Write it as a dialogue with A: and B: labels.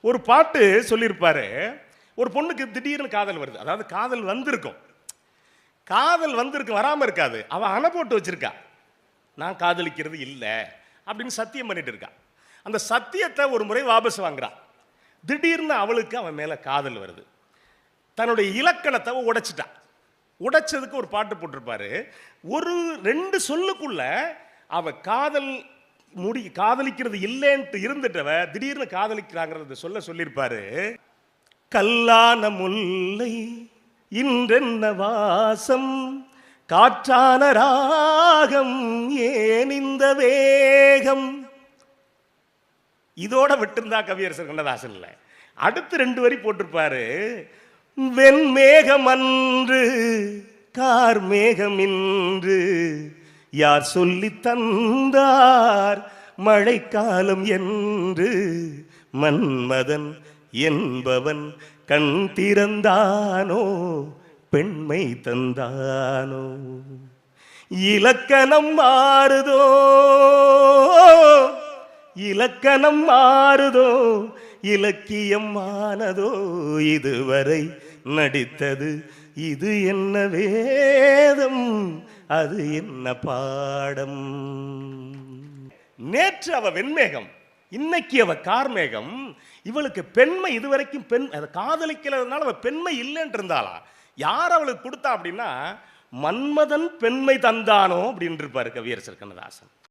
A: ஒரு பாட்டு சொல்லியிருப்பாரு. ஒரு பொண்ணுக்கு திடீர்னு காதல் வருது. அதாவது காதல் வந்திருக்கும். காதல் வந்திருக்கு வராமல் இருக்காது. அவள் அணை போட்டு வச்சிருக்கா. நான் காதலிக்கிறது இல்லை அப்படின்னு சத்தியம் பண்ணிட்டு இருக்கா. அந்த சத்தியத்தை ஒரு முறை வாபஸ் வாங்குறான் திடீர்னு அவளுக்கு அவன் மேலே காதல் வருது. தன்னுடைய இலக்கணத்தை உடைச்சிட்டான் உடைச்சதுக்கு ஒரு பாட்டு போட்டிருப்பாரு. ஒரு ரெண்டு சொல்லுக்குள்ள அவ காதல் முடி காதலிக்கிறது இல்லைன்ட்டு இருந்துட்டவ திடீர்னு காதலிக்கிறாங்கிறத சொல்ல சொல்லியிருப்பாரு கல்லான முல்லை இன்றென்ன வாசம்? காற்றான ராகம் ஏன் இந்த வேகம்? இதோட விட்டிருந்தா கவியரசர் கண்ணதாசன் இல்லை அடுத்து ரெண்டு வரி போட்டிருப்பாரு. வெண்மேகம் அன்று கார் மேகம் இன்று யார் சொல்லி தந்தார் மழைக்காலம் என்று? மன்மதன் என்பவன் கண் திறந்தானோ? பெண்மை தந்தானோ? இலக்கணம் மாறுதோ? இலக்கணம் மாறுதோ? இலக்கியம் ஆனதோ? இதுவரை நடித்தது இது என்ன வேதம்? அது என்ன பாடம்? நேற்று அவ வெண்மேகம் இன்னைக்கு அவ கார்மேகம். இவளுக்கு பெண்மை இதுவரைக்கும் பெண் அதை காதலிக்கிறதுனால அவ பெண்மை இல்லைன்ட்டு இருந்தாளா யார் அவளுக்கு கொடுத்தா அப்படின்னா மன்மதன் பெண்மை தந்தானோ அப்படின்னு இருப்பாரு கவியரசர் கண்ணதாசன்.